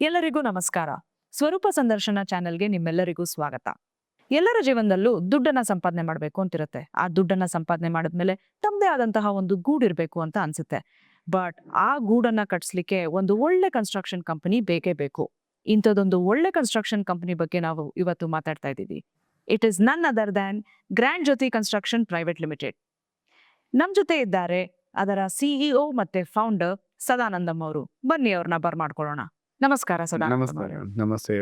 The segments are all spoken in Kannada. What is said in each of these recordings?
ಎಲ್ಲರಿಗೂ ನಮಸ್ಕಾರ. ಸ್ವರೂಪ ಸಂದರ್ಶನ ಚಾನೆಲ್ಗೆ ನಿಮ್ಮೆಲ್ಲರಿಗೂ ಸ್ವಾಗತ. ಎಲ್ಲರ ಜೀವನದಲ್ಲೂ ದುಡ್ಡನ್ನ ಸಂಪಾದನೆ ಮಾಡಬೇಕು ಅಂತಿರುತ್ತೆ. ಆ ದುಡ್ಡನ್ನ ಸಂಪಾದನೆ ಮಾಡಿದ್ಮೇಲೆ ತಮ್ಮದೇ ಆದಂತಹ ಒಂದು ಗೂಡಿರ್ಬೇಕು ಅಂತ ಅನ್ಸುತ್ತೆ. ಬಟ್ ಆ ಗೂಡನ್ನ ಕಟ್ಸ್ಲಿಕ್ಕೆ ಒಂದು ಒಳ್ಳೆ ಕನ್ಸ್ಟ್ರಕ್ಷನ್ ಕಂಪನಿ ಬೇಕೇ ಬೇಕು. ಇಂಥದ್ದೊಂದು ಒಳ್ಳೆ ಕನ್ಸ್ಟ್ರಕ್ಷನ್ ಕಂಪನಿ ಬಗ್ಗೆ ನಾವು ಇವತ್ತು ಮಾತಾಡ್ತಾ ಇದ್ದೀವಿ. It is none other than Grand Jyothi Construction Private Limited ನಮ್ ಜೊತೆ ಇದ್ದಾರೆ ಅದರ ಸಿಇಒ ಮತ್ತೆ ಫೌಂಡರ್ ಸದಾನಂದಂ ಅವರು. ಬನ್ನಿ ಅವ್ರನ್ನ ಬರ್ಮಾಡ್ಕೊಳ್ಳೋಣ. ನಮಸ್ಕಾರ ಸದಾ ನಮಸ್ಕಾರ ನಮಸ್ತೆ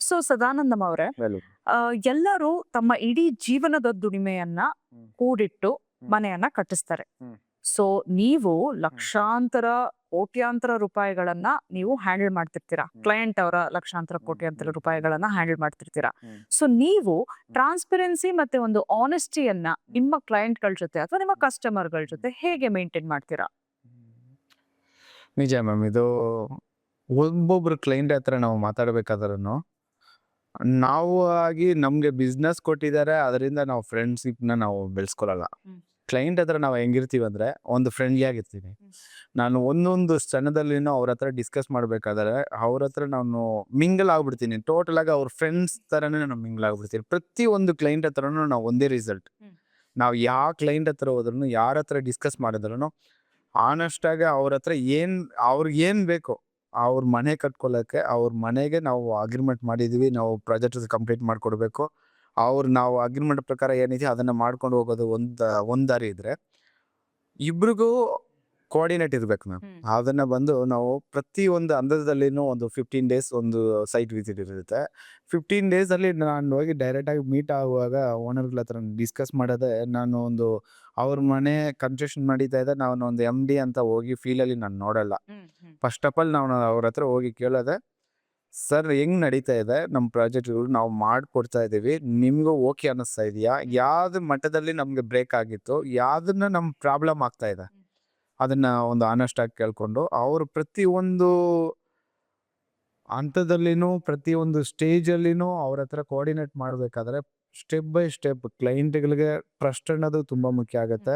ಸೊ ಸದಾನಂದಂ ಅವರೇ ಆ, ಎಲ್ಲರೂ ತಮ್ಮ ಇಡೀ ಜೀವನದ ದುಡಿಮೆಯನ್ನ ಕೂಡಿಟ್ಟು. ಮನೆಯನ್ನ ಕಟ್ಟಿಸ್ತಾರೆ. ಹ್ಮ್. ಸೊ ನೀವು ಲಕ್ಷಾಂತರ ಕೋಟ್ಯಾಂತರ ರೂಪಾಯಿಗಳನ್ನ ನೀವು ಹ್ಯಾಂಡಲ್ ಮಾಡ್ತಿರ್ತೀರಾ. ಕ್ಲೈಂಟ್ ಅವರ ಲಕ್ಷಾಂತರ. ಕೋಟ್ಯಾಂತರ ರೂಪಾಯಿಗಳನ್ನ ಹ್ಯಾಂಡಲ್ ಮಾಡ್ತಿರ್ತೀರಾ? ಹ್ಮ್. ಸೊ ನೀವು ಟ್ರಾನ್ಸ್ಪರೆನ್ಸಿ ಮತ್ತೆ ಒಂದು ಆನೆಸ್ಟಿಯನ್ನ ನಿಮ್ಮ ಕ್ಲೈಂಟ್ಗಳ ಜೊತೆ ಅಥವಾ ನಿಮ್ಮ ಕಸ್ಟಮರ್ಗಳ ಜೊತೆ ಹೇಗೆ ಮೇಂಟೈನ್ ಮಾಡ್ತೀರಾ? ನಿಜ ಮ್ಯಾಮ್ ಇದು ಒಬ್ಬೊಬ್ರು ಕ್ಲೈಂಟ್ ಹತ್ರ ನಾವು ಮಾತಾಡ್ಬೇಕಾದ್ರೂ ನಾವು ಆಗಿ ನಮ್ಗೆ ಬಿಸ್ನೆಸ್ ಕೊಟ್ಟಿದ್ದಾರೆ ಅದರಿಂದ ನಾವು ಫ್ರೆಂಡ್ಶಿಪ್ನ ನಾವು ಬೆಳೆಸ್ಕೊಳಲ್ಲ. ಕ್ಲೈಂಟ್ ಹತ್ರ ನಾವು ಹೆಂಗಿರ್ತೀವಿ ಅಂದ್ರೆ ಒಂದು ಫ್ರೆಂಡ್ಲಿ ಆಗಿರ್ತೀನಿ ನಾನು ಒಂದೊಂದು ಕ್ಷಣದಲ್ಲಿನೂ ಅವ್ರ ಹತ್ರ ಡಿಸ್ಕಸ್ ಮಾಡ್ಬೇಕಾದ್ರೆ ಅವ್ರ ಹತ್ರ ನಾನು ಮಿಂಗಲ್ ಆಗ್ಬಿಡ್ತೀನಿ. ಟೋಟಲ್ ಆಗಿ ಅವ್ರ ಫ್ರೆಂಡ್ಸ್ ತರನೇ ನಾನು ಮಿಂಗಲ್ ಆಗ್ಬಿಡ್ತೀನಿ. ಪ್ರತಿ ಒಂದು ಕ್ಲೈಂಟ್ ಹತ್ರನೂ ನಾವು ಒಂದೇ ರಿಸಲ್ಟ್ ನಾವು ಯಾವ ಕ್ಲೈಂಟ್ ಹತ್ರ ಹೋದ್ರು ಯಾರ ಹತ್ರ ಡಿಸ್ಕಸ್ ಮಾಡಿದ್ರು ಆನೆಸ್ಟ್ ಆಗಿ ಅವ್ರ ಹತ್ರ ಏನ್ ಅವ್ರಿಗೆ ಏನ್ ಬೇಕು ಅವ್ರ ಮನೆ ಕಟ್ಕೊಳ್ಳೋಕ್ಕೆ ಅವ್ರ ಮನೆಗೆ ನಾವು ಅಗ್ರಿಮೆಂಟ್ ಮಾಡಿದೀವಿ ನಾವು ಪ್ರಾಜೆಕ್ಟ್ ಕಂಪ್ಲೀಟ್ ಮಾಡಿಕೊಡ್ಬೇಕು. ಅವ್ರು ನಾವು ಅಗ್ರಿಮೆಂಟ್ ಪ್ರಕಾರ ಏನಿದೆ ಅದನ್ನು ಮಾಡ್ಕೊಂಡು ಹೋಗೋದು ಒಂದು ಒಂದು ದಾರಿ ಇದ್ರೆ ಇಬ್ರಿಗೂ ಕೋಆರ್ಡಿನೇಟ್ ಇರಬೇಕು ಮ್ಯಾಮ್ ಅದನ್ನು ಬಂದು ನಾವು ಪ್ರತಿ ಒಂದು ಅಂದಾಜದಲ್ಲಿನೂ ಒಂದು ಫಿಫ್ಟೀನ್ ಡೇಸ್ ಒಂದು ಸೈಟ್ ವಿಸಿಟ್ ಇರುತ್ತೆ. ಫಿಫ್ಟೀನ್ ಡೇಸಲ್ಲಿ ಅಲ್ಲಿ ನಾನು ಹೋಗಿ ಡೈರೆಕ್ಟಾಗಿ ಮೀಟ್ ಆಗುವಾಗ ಓನರ್ಗಳ ಹತ್ರ ಡಿಸ್ಕಸ್ ಮಾಡೋದೇ ನಾನು ಒಂದು ಅವ್ರ ಮನೆ ಕನ್ಸ್ಟ್ರಕ್ಷನ್ ನಡೀತಾ ಇದೆ. ನಾವು ಒಂದು ಎಂ ಡಿ ಅಂತ ಹೋಗಿ ಫೀಲ್ ಅಲ್ಲಿ ನಾನು ನೋಡಲ್ಲ. ಫಸ್ಟ್ ಆಫ್ ಆಲ್ ನಾವು ಅವ್ರ ಹತ್ರ ಹೋಗಿ ಕೇಳೋದೆ ಸರ್ ಹೆಂಗ್ ನಡೀತಾ ಇದೆ? ನಮ್ಮ ಪ್ರಾಜೆಕ್ಟ್ ನಾವು ಮಾಡ್ಕೊಡ್ತಾ ಇದೀವಿ. ನಿಮ್ಗೂ ಓಕೆ ಅನ್ನಿಸ್ತಾ ಇದೆಯಾ? ಯಾವ್ದು ಮಟ್ಟದಲ್ಲಿ ನಮ್ಗೆ ಬ್ರೇಕ್ ಆಗಿತ್ತು? ಯಾವ್ದನ್ನ ನಮ್ ಪ್ರಾಬ್ಲಮ್ ಆಗ್ತಾ ಇದೆ? ಅದನ್ನ ಒಂದು ಆನೆಸ್ಟ್ ಆಗಿ ಕೇಳ್ಕೊಂಡು ಅವರು ಪ್ರತಿ ಒಂದು ಹಂತದಲ್ಲಿನೂ ಪ್ರತಿ ಒಂದು ಸ್ಟೇಜ್ ಅಲ್ಲಿನೂ ಅವ್ರ ಹತ್ರ ಕೋಆರ್ಡಿನೇಟ್ ಮಾಡ್ಬೇಕಾದ್ರೆ ಸ್ಟೆಪ್ ಬೈ ಸ್ಟೆಪ್ ಕ್ಲೈಂಟ್ಗಳಿಗೆ ಟ್ರಸ್ಟ್ ಅನ್ನೋದು ತುಂಬಾ ಮುಖ್ಯ ಆಗುತ್ತೆ.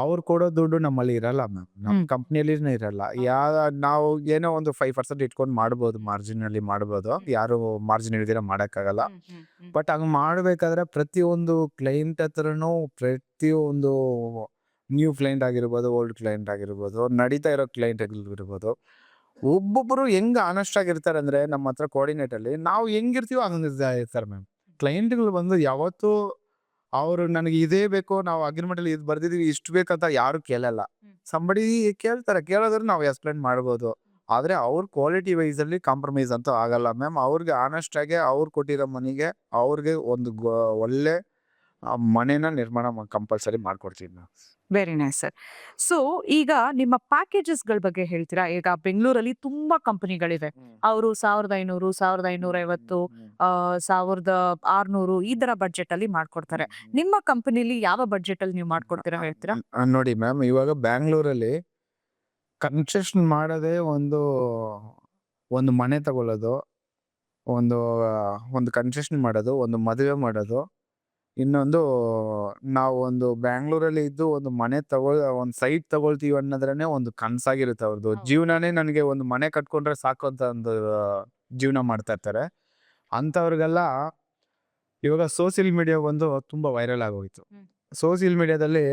ಅವ್ರು ಕೊಡೋ ದುಡ್ಡು ನಮ್ಮಲ್ಲಿ ಇರಲ್ಲ ಮ್ಯಾಮ್. ನಮ್ಮ ಕಂಪ್ನಿಯಲ್ಲಿ ಇರಲ್ಲ. ಯಾ ನಾವು ಏನೋ ಒಂದು ಫೈವ್ ಪರ್ಸೆಂಟ್ ಇಟ್ಕೊಂಡು ಮಾಡ್ಬೋದು ಮಾರ್ಜಿನ್ ಅಲ್ಲಿ ಮಾಡ್ಬೋದು. ಯಾರು ಮಾರ್ಜಿನ್ ಹಿಡಿದಿರ ಮಾಡೋಕ್ಕಾಗಲ್ಲ. ಬಟ್ ಹಂಗ್ ಮಾಡ್ಬೇಕಾದ್ರೆ ಪ್ರತಿಯೊಂದು ಕ್ಲೈಂಟ್ ಹತ್ರನೂ ಪ್ರತಿಯೊಂದು ನ್ಯೂ ಕ್ಲೈಂಟ್ ಆಗಿರ್ಬೋದು ಓಲ್ಡ್ ಕ್ಲೈಂಟ್ ಆಗಿರ್ಬೋದು ನಡೀತಾ ಇರೋ ಕ್ಲೈಂಟ್ ಆಗಿರ್ಬೋದು ಒಬ್ಬೊಬ್ಬರು ಹೆಂಗ್ ಆನೆಸ್ಟ್ ಆಗಿರ್ತಾರೆ ಅಂದ್ರೆ ನಮ್ಮ ಹತ್ರ ಕೋಆರ್ಡಿನೇಟ್ ಅಲ್ಲಿ ನಾವು ಹೆಂಗಿರ್ತೀವೋ ಹಂಗ ಇರ್ತಾರೆ ಮ್ಯಾಮ್. ಕ್ಲೈಂಟ್ಗಳು ಬಂದು ಯಾವತ್ತೂ ಅವರು ನನಗೆ ಇದೇ ಬೇಕು ನಾವು ಅಗ್ರಿಮೆಂಟ್ ಅಲ್ಲಿ ಇದು ಬರ್ದಿದೀವಿ ಇಷ್ಟು ಬೇಕಂತ ಯಾರು ಕೇಳಲ್ಲ. ಸಂಬಡಿ ಕೇಳ್ತಾರೆ ಕೇಳೋದ್ರೆ ನಾವು ಎಕ್ಸ್ಪ್ಲೇನ್ ಮಾಡ್ಬೋದು. ಆದ್ರೆ ಅವ್ರ ಕ್ವಾಲಿಟಿ ವೈಸ್ ಅಲ್ಲಿ ಕಾಂಪ್ರಮೈಸ್ ಅಂತೂ ಆಗಲ್ಲ ಮ್ಯಾಮ್ ಅವ್ರಿಗೆ ಆನೆಸ್ಟ್ ಆಗಿ ಅವ್ರು ಕೊಟ್ಟಿರೋ ಮನಿಗೆ ಅವ್ರಿಗೆ ಒಂದು ಗೊ- ಒಳ್ಳೆ ಆ, ಮನೆನ ನಿರ್ಮಾಣ ಕಂಪಲ್ಸರಿ ಮಾಡ್ಕೊಡ್ತೀವಿ ನಾವು ವೆರಿ ನೈಸ್ ಸರ್ ಸೊ ಈಗ ನಿಮ್ಮ ಪ್ಯಾಕೇಜಸ್ಗಳ ಬಗ್ಗೆ ಹೇಳ್ತೀರಾ? ಈಗ ಬೆಂಗಳೂರಲ್ಲಿ ತುಂಬಾ ಕಂಪನಿಗಳಿವೆ. ಅವರು ಸಾವಿರದ ಐನೂರು ಸಾವಿರದ ಐನೂರ ಐವತ್ತು ಸಾವಿರದ ಆರ್ನೂರು ಈ ತರ ಬಡ್ಜೆಟ್ ಅಲ್ಲಿ ಮಾಡ್ಕೊಡ್ತಾರೆ ನಿಮ್ಮ ಕಂಪನಿಲಿ ಯಾವ ಬಡ್ಜೆಟ್ ಅಲ್ಲಿ ನೀವು ಮಾಡ್ಕೊಡ್ತೀರಾ ಹೇಳ್ತೀರಾ? ಆ, ನೋಡಿ ಮ್ಯಾಮ್ ಇವಾಗ ಬ್ಯಾಂಗ್ಳೂರಲ್ಲಿ ಕನ್ಸೆಷನ್ ಮಾಡೋದೇ ಒಂದು ಒಂದು ಮನೆ ತಗೊಳ್ಳೋದು ಒಂದು ಆ, ಒಂದು ಕನ್ಸೆಷನ್ ಮಾಡೋದು ಒಂದು ಮದುವೆ ಮಾಡೋದು ಇನ್ನೊಂದು ನಾವು ಒಂದು ಬ್ಯಾಂಗ್ಳೂರಲ್ಲಿ ಇದ್ದು ಒಂದು ಮನೆ ತಗೊಳ್ ಒಂದು ಸೈಟ್ ತಗೊಳ್ತೀವಿ ಅನ್ನೋದ್ರೇ ಒಂದು ಕನ್ಸಾಗಿರುತ್ತೆ ಅವ್ರದ್ದು. ಜೀವನನೇ ನನಗೆ ಒಂದು ಮನೆ ಕಟ್ಕೊಂಡ್ರೆ ಸಾಕು ಅಂತ ಒಂದು ಜೀವನ ಮಾಡ್ತಾ ಇರ್ತಾರೆ. ಅಂಥವ್ರಿಗೆಲ್ಲ ಇವಾಗ ಸೋಷಿಯಲ್ ಮೀಡಿಯಾ ಒಂದು ತುಂಬಾ ವೈರಲ್ ಆಗೋಯ್ತು. ಸೋಷಿಯಲ್ ಮೀಡಿಯಾದಲ್ಲಿ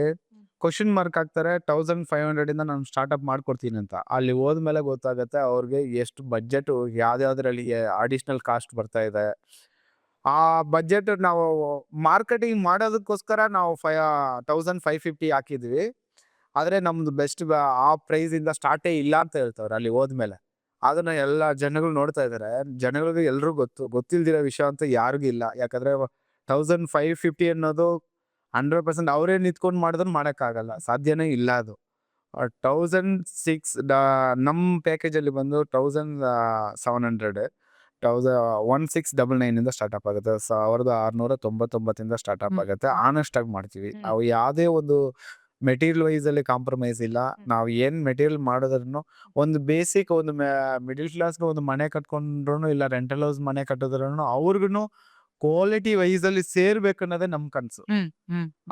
ಕ್ವಶನ್ ಮಾರ್ಕ್ ಹಾಕ್ತಾರೆ ತೌಸಂಡ್ ಫೈವ್ ಹಂಡ್ರೆಡಿಂದ ನಾನು ಸ್ಟಾರ್ಟ್ಅಪ್ ಮಾಡ್ಕೊಡ್ತೀನಿ ಅಂತ. ಅಲ್ಲಿ ಹೋದ್ಮೇಲೆ ಗೊತ್ತಾಗುತ್ತೆ ಅವ್ರಿಗೆ ಎಷ್ಟು ಬಜೆಟ್ ಯಾವ್ದಾದ್ರಲ್ಲಿ ಅಡಿಷ್ನಲ್ ಕಾಸ್ಟ್ ಬರ್ತಾ ಇದೆ. ಆ ಬಜೆಟ್ ನಾವು ಮಾರ್ಕೆಟಿಂಗ್ ಮಾಡೋದಕ್ಕೋಸ್ಕರ ನಾವು ಫೈ ತೌಸಂಡ್ ಫೈವ್ ಫಿಫ್ಟಿ ಹಾಕಿದ್ವಿ. ಆದರೆ ನಮ್ದು ಬೆಸ್ಟ್ ಆ ಪ್ರೈಸಿಂದ ಸ್ಟಾರ್ಟೇ ಇಲ್ಲ ಅಂತ ಹೇಳ್ತವ್ರೆ ಅಲ್ಲಿ ಹೋದ್ಮೇಲೆ. ಅದನ್ನ ಎಲ್ಲ ಜನಗಳು ನೋಡ್ತಾ ಇದ್ದಾರೆ ಜನಗಳಿಗೆ ಎಲ್ಲರೂ ಗೊತ್ತು, ಗೊತ್ತಿಲ್ದಿರೋ ವಿಷಯ ಅಂತ ಯಾರಿಗೂ ಇಲ್ಲ. ಯಾಕಂದ್ರೆ ತೌಸಂಡ್ ಫೈವ್ ಫಿಫ್ಟಿ ಅನ್ನೋದು ಹಂಡ್ರೆಡ್ ಪರ್ಸೆಂಟ್ ಅವರೇ ನಿಂತ್ಕೊಂಡು ಮಾಡಿದ್ರು ಮಾಡೋಕ್ಕಾಗಲ್ಲ. ಸಾಧ್ಯನೇ ಇಲ್ಲ ಅದು. ತೌಸಂಡ್ ಸಿಕ್ಸ್ ನಮ್ಮ ಪ್ಯಾಕೇಜಲ್ಲಿ ಬಂದು thousand seven hundred thousand one six double nine ಇಂದ ಸ್ಟಾರ್ಟ್ಅಪ್ ಆಗುತ್ತೆ. ಸಾವಿರದ ಆರ್ನೂರ ತೊಂಬತ್ತೊಂಬತ್ತಿಂದ ಸ್ಟಾರ್ಟ್ಅಪ್ ಹ್ಮ್. ಆಗುತ್ತೆ. ಆನೆಸ್ಟ್ ಆಗಿ ಮಾಡ್ತೀವಿ. ಅವು ಯಾವುದೇ ಒಂದು ಮೆಟೀರಿಯಲ್ ವೈಸ್ ಅಲ್ಲಿ ಕಾಂಪ್ರಮೈಸ್ ಇಲ್ಲ. ನಾವು ಏನ್ ಮೆಟೀರಿಯಲ್ ಮಾಡಿದ್ರು ಒಂದು ಬೇಸಿಕ್ ಒಂದು ಮಿಡಿಲ್ ಕ್ಲಾಸ್ ಒಂದು ಮನೆ ಕಟ್ಕೊಂಡ್ರು ಇಲ್ಲ ರೆಂಟಲ್ ಹೌಸ್ ಮನೆ ಕಟ್ಟಿದ್ರು ಅವ್ರಿಗೂ ಕ್ವಾಲಿಟಿ ವೈಸ್ ಅಲ್ಲಿ ಸೇರ್ಬೇಕು ಅನ್ನೋದೇ ನಮ್ ಕನ್ಸು.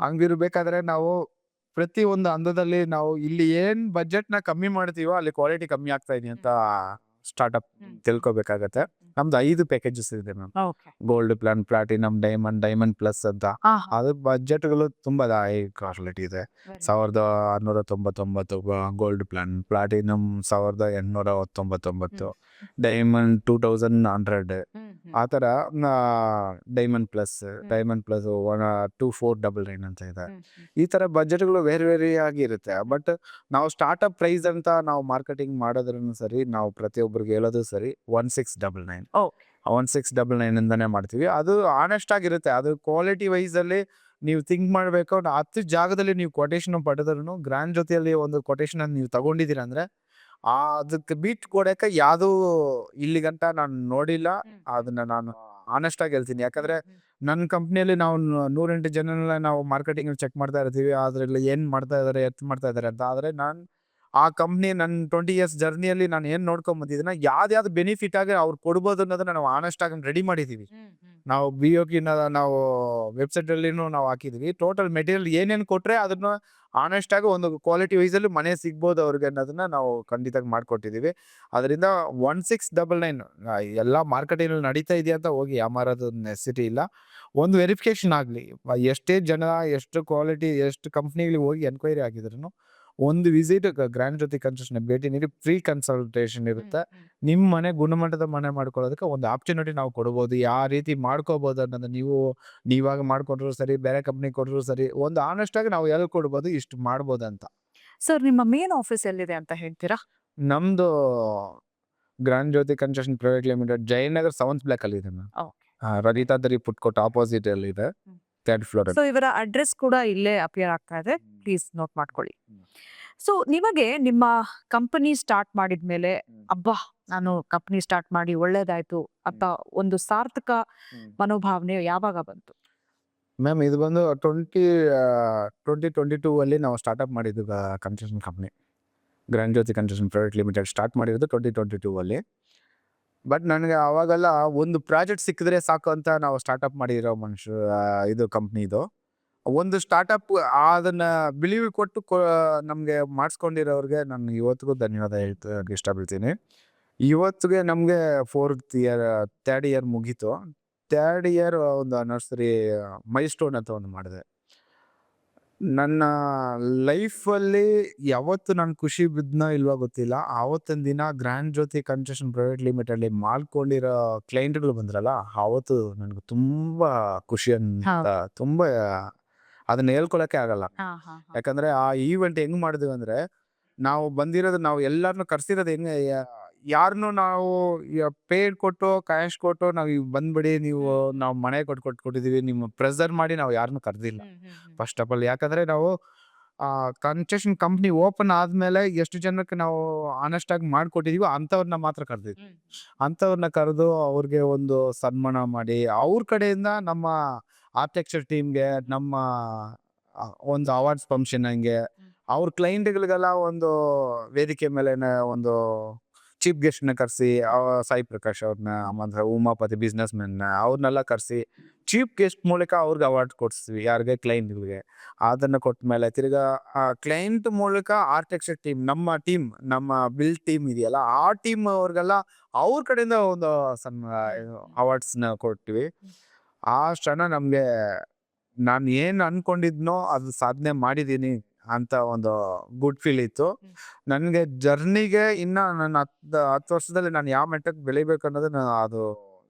ಹಂಗಿರ್ಬೇಕಾದ್ರೆ ನಾವು ಪ್ರತಿ ಒಂದು ಹಂತದಲ್ಲಿ ನಾವು ಇಲ್ಲಿ ಏನ್ ಬಜೆಟ್ನ ಕಮ್ಮಿ ಮಾಡ್ತೀವೋ ಅಲ್ಲಿ ಕ್ವಾಲಿಟಿ ಕಮ್ಮಿ ಆಗ್ತಾ ಇದೆ ಅಂತ ಸ್ಟಾರ್ಟ್ಅಪ್. ತಿಳ್ಕೊಬೇಕಾಗತ್ತೆ. ನಮ್ದು ಐದು ಪ್ಯಾಕೇಜಸ್ ಇದೆ ma'am gold plan platinum diamond diamond plus ಅಂತ. ಅದ್ರ ಬಜೆಟ್ಗಳು ತುಂಬಾ ಹೈ ಕ್ವಾಲಿಟಿ ಇದೆ. ಸಾವಿರದ ಆರ್ನೂರ ತೊಂಬತ್ತೊಂಬತ್ತು ಗೋಲ್ಡ್ ಪ್ಲಾನ್ ಪ್ಲಾಟಿನಮ್ ಸಾವಿರದ ಎಂಟ್ನೂರ ತೊಂಬತ್ತೊಂಬತ್ತು. ಡೈಮಂಡ್ ಟೂ ತೌಸಂಡ್ ಹಂಡ್ರೆಡ್ ಆ ಥರ diamond plus diamond plus one two four double nine ಅಂತ ಇದೆ. ಈ ತರ ಬಜೆಟ್ಗಳು ಬೇರೆ ಬೇರೆ ಆಗಿರುತ್ತೆ ಬಟ್ ನಾವು ಸ್ಟಾರ್ಟ್ಅಪ್ ಪ್ರೈಸ್ ಅಂತ ನಾವು ಮಾರ್ಕೆಟಿಂಗ್ ಮಾಡೋದ್ರೂ ಸರಿ ನಾವು ಪ್ರತಿಯೊಬ್ಬರಿಗೆ ಹೇಳೋದು ಸರಿ one six double nine one six double nine ಇಂದಾನೆ ಮಾಡ್ತೀವಿ. ಅದು ಆನೆಸ್ಟ್ ಆಗಿರುತ್ತೆ. ಅದು ಕ್ವಾಲಿಟಿ ವೈಸ್ ಅಲ್ಲಿ ನೀವು ಥಿಂಕ್ ಮಾಡಬೇಕು. ಹತ್ತು ಜಾಗದಲ್ಲಿ ನೀವು ಕೊಟೇಶನ್ ಪಡೆದ್ರು ಗ್ರ್ಯಾಂಡ್ ಜೊತೆಯಲ್ಲಿ ಒಂದು ಕೊಟೇಶನ್ ನೀವು ತಗೊಂಡಿದ್ದೀರಾ ಅಂದ್ರೆ ಆ ಅದಕ್ಕೆ ಬೀಟ್ ಕೊಡಕ್ಕೆ ಯಾವ್ದು ಇಲ್ಲಿಗಂಟ ನಾನು ನೋಡಿಲ್ಲ. ಅದನ್ನ ನಾನು ಆನೆಸ್ಟ್ ಆಗಿ ಹೇಳ್ತೀನಿ. ಯಾಕಂದ್ರೆ ನನ್ನ ಕಂಪ್ನಿಯಲ್ಲಿ ನಾವು ನೂರೆಂಟು ಜನನೆಲ್ಲ ನಾವು ಮಾರ್ಕೆಟಿಂಗ್ ಚೆಕ್ ಮಾಡ್ತಾ ಇರ್ತೀವಿ. ಅದ್ರಲ್ಲಿ ಏನ್ ಮಾಡ್ತಾ ಇದಾರೆ ಎತ್ ಮಾಡ್ತಾ ಇದಾರೆ ಅಂತ. ಆದ್ರೆ ನಾನು ಆ ಕಂಪ್ನಿ ನನ್ನ ಟ್ವೆಂಟಿ ಇಯರ್ಸ್ ಜರ್ನಿಯಲ್ಲಿ ನಾನು ಏನ್ ನೋಡ್ಕೊಂಡ್ ಬಂದಿದ್ದೀನ ಯಾವ್ದಾವ್ದು ಬೆನಿಫಿಟ್ ಆಗಿ ಅವ್ರು ಕೊಡ್ಬೋದು ಅನ್ನೋದನ್ನ ನಾವು ಆನೆಸ್ಟ್ ಆಗಿ ರೆಡಿ ಮಾಡಿದೀವಿ. ನಾವು ಬಿ ಓ ಕಿನ ನಾವು ವೆಬ್ಸೈಟ್ ಅಲ್ಲಿನೂ ನಾವು ಹಾಕಿದ್ವಿ. ಟೋಟಲ್ ಮೆಟೀರಿಯಲ್ ಏನೇನು ಕೊಟ್ರೆ ಅದನ್ನ ಆನೆಸ್ಟ್ ಆಗಿ ಒಂದು ಕ್ವಾಲಿಟಿ ವೈಸ್ ಅಲ್ಲಿ ಮನೆ ಸಿಗ್ಬೋದು ಅವ್ರಿಗೆ ಅನ್ನೋದನ್ನ ನಾವು ಖಂಡಿತ ಮಾಡ್ಕೊಟ್ಟಿದೀವಿ. ಅದರಿಂದ ಒನ್ ಸಿಕ್ಸ್ ಡಬಲ್ ನೈನ್ ಎಲ್ಲ ಮಾರ್ಕೆಟಿಂಗ್ ನಡೀತಾ ಇದೆಯಾ ಅಂತ ಹೋಗಿ ಯಾಮಾರದ ನೆಸಿಟಿ ಇಲ್ಲ. ಒಂದು ವೆರಿಫಿಕೇಶನ್ ಆಗಲಿ ಎಷ್ಟೇ ಜನ ಎಷ್ಟು ಕ್ವಾಲಿಟಿ ಎಷ್ಟು ಕಂಪ್ನಿಗಳಿಗೆ ಹೋಗಿ ಎನ್ಕ್ವೈರಿ ಆಗಿದ್ರು ಒಂದು ವಿಸಿಟ್ ಗ್ರ್ಯಾಂಡ್ ಜೊತೆ ಕನ್ಸ್ಟ್ರಕ್ಷನ್ ಭೇಟಿ ನೀಡಿ ಫ್ರೀ ಕನ್ಸಲ್ಟೇಷನ್ ಇರುತ್ತೆ. ನಿಮ್ಮ ಮನೆ ಗುಣಮಟ್ಟದ ಮನೆ ಮಾಡ್ಕೊಳ್ಳೋದಕ್ಕೆ ಒಂದು ಆಪರ್ಚುನಿಟಿ ನಾವು ಕೊಡ್ಬೋದು. ಯಾವ ರೀತಿ ಮಾಡ್ಕೋಬಹುದು ಅನ್ನೋದು ನೀವು ನೀವಾಗ ಮಾಡ್ಕೊಂಡ್ರು ಸರಿ ಬೇರೆ ಕಂಪ್ನಿ ಕೊಟ್ರು ಸರಿ ಒಂದು ಆನೆಸ್ಟ್ ಆಗಿ ನಾವು ಎಲ್ಲಿ ಕೊಡ್ಬೋದು ಇಷ್ಟು ಮಾಡ್ಬೋದು ಅಂತ. ಸರ್ ನಿಮ್ಮ ಮೇನ್ ಆಫೀಸ್ ಎಲ್ಲಿದೆ ಅಂತ ಹೇಳ್ತೀರಾ? ನಮ್ದು Grand Jyothi Construction Private Limited Jayanagar seventh block ಅಲ್ಲಿ ಇದೆ ಮ್ಯಾಮ್ ದರಿ ರದಿತಾದರಿ ಪುಟ್ಕೋಟ್ ಆಪೋಸಿಟ್ ಅಲ್ಲಿ ಇದೆ. ಥರ್ಡ್ ಫ್ಲೋರ್ ಸೊ ಇವರ ಅಡ್ರೆಸ್ ಕೂಡ ಇಲ್ಲೇ ಅಪಿಯರ್ ಆಗ್ತಾ ಇದೆ. ಪ್ಲೀಸ್ ನೋಟ್ ಮಾಡ್ಕೊಳ್ಳಿ. ಸೊ ನಿಮಗೆ ನಿಮ್ಮ ಕಂಪನಿ ಸ್ಟಾರ್ಟ್ ಮಾಡಿದ್ಮೇಲೆ ಅಬ್ಬಾ ನಾನು ಕಂಪನಿ ಸ್ಟಾರ್ಟ್ ಮಾಡಿ ಒಳ್ಳೇದಾಯ್ತು ಅಂತ ಒಂದು ಸಾರ್ಥಕ ಮನೋಭಾವನೆ ಯಾವಾಗ ಬಂತು? ಮ್ಯಾಮ್ ಇದು ಬಂದು ಟ್ವೆಂಟಿ ಟ್ವೆಂಟಿ ಟ್ವೆಂಟಿ ಟೂ ಅಲ್ಲಿ ನಾವು ಸ್ಟಾರ್ಟ್ಅಪ್ ಮಾಡಿದ್ದು construction company. Grand Jyothi construction private limited start ಮಾಡಿರೋದು ಟ್ವೆಂಟಿ ಟ್ವೆಂಟಿ ಟೂ ಅಲ್ಲಿ. ಬಟ್ ನನಗೆ ಆವಾಗೆಲ್ಲ ಒಂದು ಪ್ರಾಜೆಕ್ಟ್ ಸಿಕ್ಕಿದ್ರೆ ಸಾಕು ಅಂತ ನಾವು ಸ್ಟಾರ್ಟ್ಅಪ್ ಮಾಡಿರೋ ಮನುಷ್ಯ ಇದು ಕಂಪ್ನಿ ಇದು. ಒಂದು ಸ್ಟಾರ್ಟ್ಅಪ್ ಅದನ್ನ ಬಿಳಿವಿ ಕೊಟ್ಟು ನಮಗೆ ಮಾಡಿಸ್ಕೊಂಡಿರೋರಿಗೆ ನಾನು ಇವತ್ತಿಗೂ ಧನ್ಯವಾದ ಹೇಳ್ತಾ ಇಷ್ಟಪಡ್ತೀನಿ. ಇವತ್ತಿಗೆ ನಮಗೆ ಫೋರ್ತ್ ಇಯರ್ ಥರ್ಡ್ ಇಯರ್ ಮುಗೀತು. ಥರ್ಡ್ ಇಯರ್ ಒಂದು ನರ್ಸರಿ ಮೈ ಸ್ಟೋನ್ ಅಂತ ಒಂದು ಮಾಡಿದೆ. ನನ್ನ ಲೈಫಲ್ಲಿ ಯಾವತ್ತು ನಾನು ಖುಷಿ ಬಿದ್ದನೋ ಇಲ್ವಾ ಗೊತ್ತಿಲ್ಲ. ಆವತ್ತಿನ ದಿನ ಗ್ರ್ಯಾಂಡ್ ಜ್ಯೋತಿ ಕನ್ಸ್ಟ್ರಕ್ಷನ್ ಪ್ರೈವೇಟ್ ಲಿಮಿಟೆಡ್ಲಿ ಮಾಡ್ಕೊಂಡಿರೋ ಕ್ಲೈಂಟ್ಗಳು ಬಂದ್ರಲ್ಲ ಆವತ್ತು ನನಗೆ ತುಂಬ ಖುಷಿ ಅಂತ ತುಂಬಾ ಅದನ್ನ ಹೇಳ್ಕೊಳಕ್ಕೆ ಆಗಲ್ಲ. ಯಾಕಂದ್ರೆ ಆ ಈವೆಂಟ್ ಹೆಂಗ್ ಮಾಡಿದ್ವಿ ಅಂದ್ರೆ ನಾವು ಬಂದಿರೋದು ನಾವು ಎಲ್ಲಾರನ್ನು ಕರ್ಸಿರೋದು ಹೆಂಗ ಯಾರನ್ನು ನಾವು ಪೇಡ್ ಕೊಟ್ಟು ಕ್ಯಾಶ್ ಕೊಟ್ಟು ನಾವು ಈಗ ಬಂದ್ಬಿಡಿ ನೀವು ನಾವು ಮನೆ ಕೊಟ್ಟು ಕೊಟ್ಟು ಕೊಟ್ಟಿದೀವಿ ನಿಮ್ಮ ಪ್ರೆಸರ್ ಮಾಡಿ ನಾವು ಯಾರನ್ನು ಕರ್ದಿಲ್ಲ. ಫಸ್ಟ್ ಆಫ್ ಆಲ್ ಯಾಕಂದ್ರೆ ನಾವು ಆ ಕನ್ಸ್ಟ್ರಕ್ಷನ್ ಕಂಪ್ನಿ ಓಪನ್ ಆದ್ಮೇಲೆ ಎಷ್ಟು ಜನಕ್ಕೆ ನಾವು ಆನೆಸ್ಟ್ ಆಗಿ ಮಾಡ್ಕೊಟ್ಟಿದೀವೋ ಅಂಥವ್ರನ್ನ ಮಾತ್ರ ಕರೆದಿದ್ವಿ. ಅಂಥವ್ರನ್ನ ಕರೆದು ಅವ್ರಿಗೆ ಒಂದು ಸನ್ಮಾನ ಮಾಡಿ ಅವ್ರ ಕಡೆಯಿಂದ ನಮ್ಮ ಆರ್ಕಿಟೆಕ್ಚರ್ ಟೀಮ್ಗೆ ನಮ್ಮ ಒಂದು ಅವಾರ್ಡ್ಸ್ ಫಂಕ್ಷನ್ ಹಂಗೆ. ಅವ್ರ ಕ್ಲೈಂಟ್ಗಳಿಗೆಲ್ಲ ಒಂದು ವೇದಿಕೆ ಮೇಲೆ ಒಂದು ಚೀಫ್ ಗೆಸ್ಟ್ನ ಕರೆಸಿ ಸಾಯಿ ಪ್ರಕಾಶ್ ಅವ್ರನ್ನ ಆಮೇಲೆ ಉಮಾಪತಿ ಬಿಸ್ನೆಸ್ ಮೆನ್ನ ಅವ್ರನ್ನೆಲ್ಲ ಕರೆಸಿ ಚೀಫ್ ಗೆಸ್ಟ್ ಮೂಲಕ ಅವ್ರಿಗೆ ಅವಾರ್ಡ್ ಕೊಡಿಸ್ತೀವಿ ಯಾರಿಗೆ? ಕ್ಲೈಂಟ್ಗಳಿಗೆ ಅದನ್ನ ಕೊಟ್ಟ ಮೇಲೆ ತಿರ್ಗಾ ಆ ಕ್ಲೈಂಟ್ ಮೂಲಕ ಆರ್ಕಿಟೆಕ್ಚರ್ ಟೀಮ್ ನಮ್ಮ ಟೀಮ್ ನಮ್ಮ ಬಿಲ್ ಟೀಮ್ ಇದೆಯಲ್ಲ ಆ ಟೀಮ್ ಅವ್ರಿಗೆಲ್ಲ ಅವ್ರ ಕಡೆಯಿಂದ ಒಂದು ಸಣ್ಣ ಅವಾರ್ಡ್ಸ್ನ ಕೊಡ್ತೀವಿ ಆ ಕ್ಷಣ ನಮಗೆ ನಾನು ಏನು ಅನ್ಕೊಂಡಿದ್ನೋ ಅದು ಸಾಧನೆ ಮಾಡಿದ್ದೀನಿ ಅಂತ ಒಂದು ಗುಡ್ ಫೀಲ್ ಇತ್ತು. ನನಗೆ ಜರ್ನಿಗೆ ಇನ್ನ ನನ್ನ ಹತ್ತು ಹತ್ತು ವರ್ಷದಲ್ಲಿ ನಾನು ಯಾವ ಮಟ್ಟಕ್ಕೆ ಬೆಳಿಬೇಕು ಅನ್ನೋದು ಅದು